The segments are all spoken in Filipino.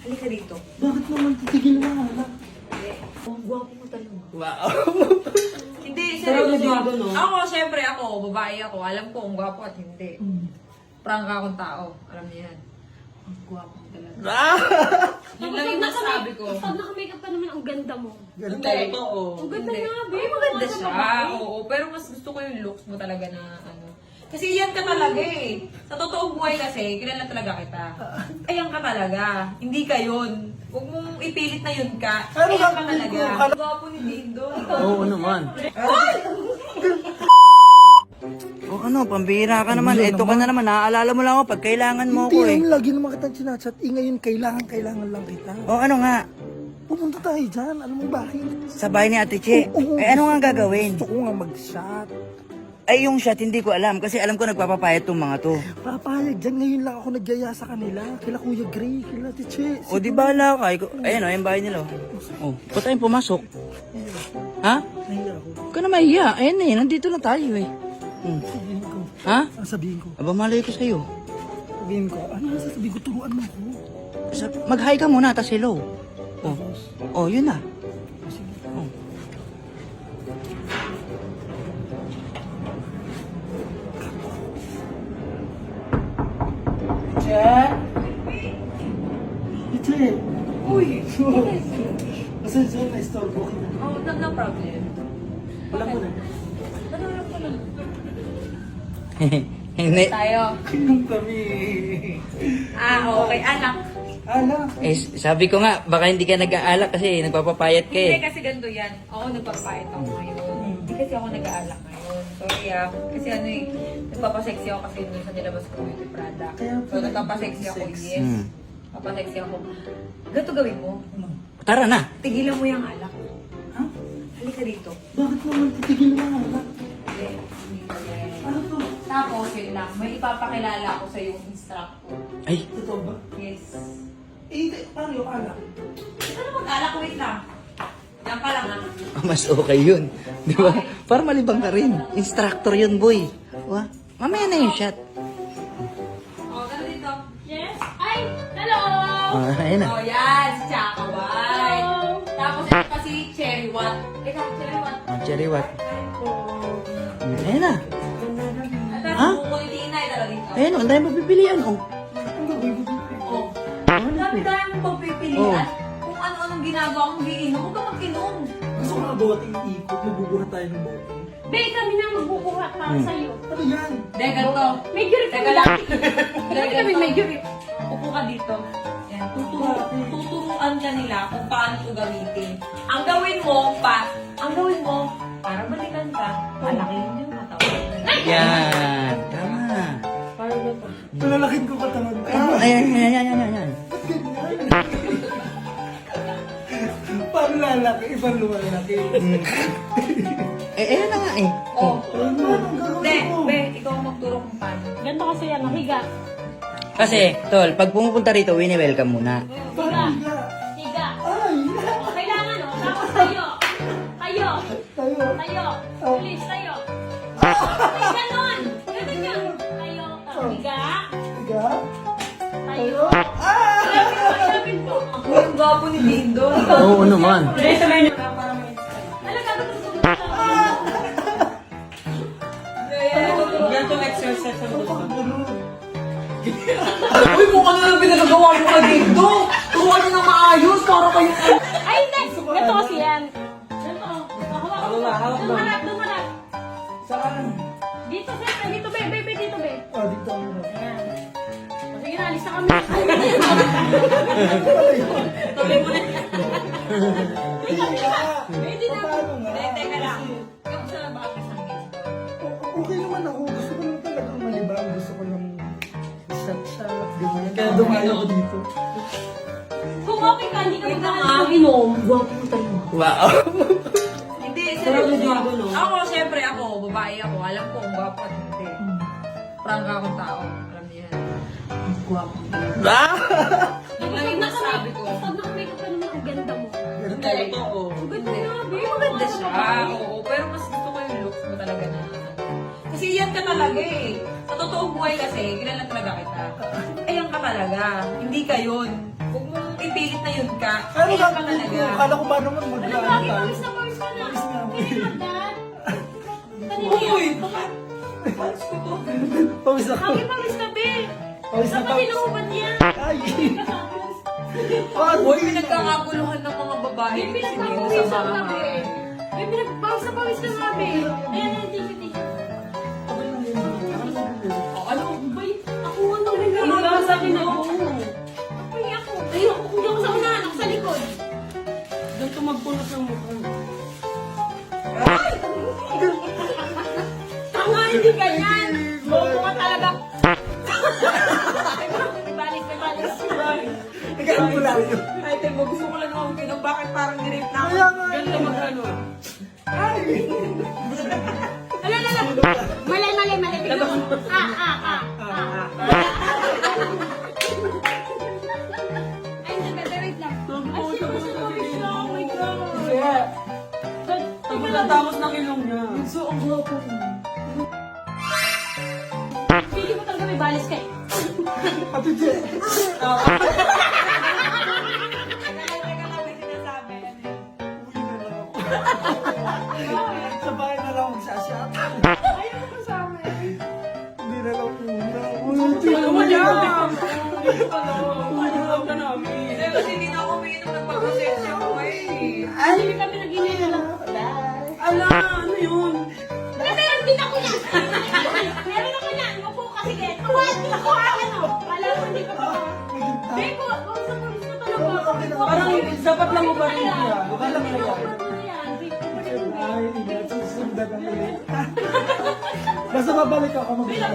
Halika dito. Bakit naman titigil mo? Eh, ang gwapo mo talaga. Wow. Hindi, seryoso. gwapo, no? Ako, syempre ako, babae ako. Alam ko kung gwapo at hindi. Prangka akong tao. Alam niyo yan. Ang gwapo mo talaga. Yun lang yung masabi ko. Pag naka-makeup ka naman, ang ganda mo. Ganun Hindi. totoo. Ang ganda nga, babe. maganda Ang siya. Oo, pero mas gusto ko yung looks mo talaga na ano. Kasi yan ka talaga eh. Sa totoong buhay kasi, kilala talaga kita. Ayan ka talaga. Hindi ka yun. Huwag mong ipilit na yun ka. Ano Ayan ka talaga. ko? Ang Gwapo ni Dindo. Oo naman. O ano, pambira ka naman. Eto ka na naman. Naaalala mo lang ako pag kailangan mo Hindi ako eh. naman lagi naman kitang sinachat. Eh ngayon, kailangan, kailangan lang kita. O ano nga, Pumunta tayo dyan. Alam mo bakit? sa bahay ni Ate Che. Oo. Eh ano nga gagawin? Gusto ko nga mag-shot. Ay yung shot hindi ko alam kasi alam ko nagpapapayat tong mga to. Papayag dyan. Ngayon lang ako nagyaya sa kanila. Kila Kuya Gray, kila Tiche. O di bala ka. Ikaw- Ayan o, yung bahay nila. O, ba't tayong pumasok? Ha? Nahiya ako. Huwag ka na mahiya. Ayan eh, nandito na tayo eh. Hmm. Sabihin ko. Ha? Ang sabihin ko. Aba, malay ko sa'yo. Sabihin ko. Ano ang sasabihin ko? Turuan mo ako. Sa- Mag-hi ka muna, tas hello. Oh, oh yun na. Oh. Tiche. Pasensya na, istorbo kita. Oh, no, no problem. Alam mo na. Ano lang ko lang. Hindi. Tayo. Kainom kami. Ah, okay. Anak. Ala. Eh, sabi ko nga, baka hindi ka nag-aalak kasi nagpapapayat ka Hindi eh. kasi ganito yan. Ako nagpapait ako ngayon. Hindi kasi ako nag-aalak ngayon. Sorry ah. Kasi ano eh, nagpapasexy ako kasi yun sa nilabas ko product. Kaya So nagpapasexy ako, yes. Hmm. Papasexy ako. Ganito gawin mo. Tara na. Tigilan mo yung alak. Ha? Halika dito. Bakit naman titigil mo nga? Hindi. Hindi pa yan. Ano to? Tapos yun lang, may ipapakilala ako sa yung instructor. Ay, Totoo ba? Yes. Eh, paano yung alak? Ito na mag-alak, wait lang. Yan ka lang ah. mas okay yun. Di ba? Para malibang ka rin. Instructor yun, boy. Wa? Mamaya na yung shot. Ah, ayun na. Oh, yan, si Chaka White. Tapos ito pa si Cherry Watt. Ikaw, Cherry Watt. Oh, cherry what? Ayun na. At Ha? tapos kukulitiin na ito dito. Ayun, ang dahil mapipilian. Oh. Oh. Ang dami-dami mong pagpipilian. Kung ano-anong ginagawa kong giinom, huwag ka mag-inom. Gusto ko nga boting ikot. Mabubuhat tayo ng boting. Babe, kami na magbubuhat para sa'yo. Ano yan? Hindi, ganito. May grip Teka lang. Kami kami may grip. Upo ka dito. Tuturo, tuturuan ka nila kung paano ito gamitin. Ang gawin mo, pa, ang gawin mo, para balikan ka, palakihin yung katawan. Yan. Tama. Palalakin ko katawan ka. Ayan, ayan, ayan, ayan, ayan. Paano lalaki? Ibang lumalaki. Eh, ayun na nga eh. Oh. Ano ang gagawin ko? be, ikaw ang magturo kung paano. Ganito kasi yan, higa. Kasi, tol, pag pumupunta rito, wini-welcome muna. Higa. Higa. Kailangan, o. Tapos tayo. Tayo. Tayo. Tayo. Please, tayo. Ay, ganon. Ganon yan. Tayo. Tapos higa. Higa. Tayo. Ko. Ang gwapo ni Dindo. Oo naman. Talaga, Uy, kung ano lang pinagagawa mo kay Dindo. Turuan niyo na maayos para kayo. Ay, hindi. Ganito kasi yan. Ganito. Hawakan mo. Dumarap, dumarap. Saan? Dito, sir. Dito, be. Be, be, dito, be. Oh, dito ako na. Ayan. O, Sige na, alis na kami. Tuloy mo na. Na. Paano nga? Hindi, teka lang. Ikaw sa bakit sa akin? O- Okay naman ako. Dumayo ako dito. Kung okay ka, hindi ka Wait lang, magkakaroon ah. ng inom. Gwapo mo tayo. Wow. Hindi, seryoso. Ako, syempre ako, babae ako. Alam ko kung gwapo at hindi. Prangka akong tao. Talaga. Yun lang yung masabi ko. Pag naka-makeup ka naman, ang ganda mo. Ganda nga, babe. May maganda siya. Oo, pero mas gusto ko yung looks mo talaga na. Kasi yan ka talaga eh. Sa totoong buhay kasi, kilala talaga kita. Ayan ka talaga. Hindi ka yun. Huwag mong ipi ka, Pero kaya ka bakit talaga. ko, kala ko ba naman Ano mag-ano lagi tayo? pawis na pawis ka na? Pawis na. Have that? Kanina Uy, ko to. Pawis ako. Kami pawis ka, be. Pawis na Dapat pawis. hinahubad niya. Ay! Uy, pinagkakaguluhan ng mga babae. May sa pinagpapawisan ka, be. bahay. May pinagpawis na pawis ka nga, be. Ayan, ayan, tissue, Doon tumagpunas ng mukha. Tanga, hindi ganyan. Bobo ka talaga. May balis. Nagkaan ko lang yun. Ay, Temo, gusto ko lang akong kinom. Bakit parang nirape na ako? Nga. Ganito mag-ano. Ay! Ala, ala, ala. Mali, mali, mali. Tignan mo. Ah, ah, ah. ah. Ate Je. Uwi na lang ako. Sa bahay na lang magsashot. Ayaw ko kasama eh. Hindi na lang una. Uy, Ano mo uwi na yan? lang. Ano ka namin? Hindi, kasi hindi na ako umiinom ng pagkasensya ko eh. Hindi kami nag-ininom. Ala, ano yun? Dapat lang mo pa rin yan. Wala ka yan. yan. Ay, hindi na susundan ang ulit. Basta babalik ako mag-shot.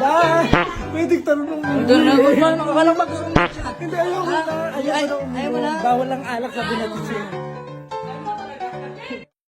Bye! Pwede tanong mo. Doon na, makakalang mag-zoom. Hindi, ayaw mo na. Ayaw mo na. Mo. Bawal ang alak sabi natin siya.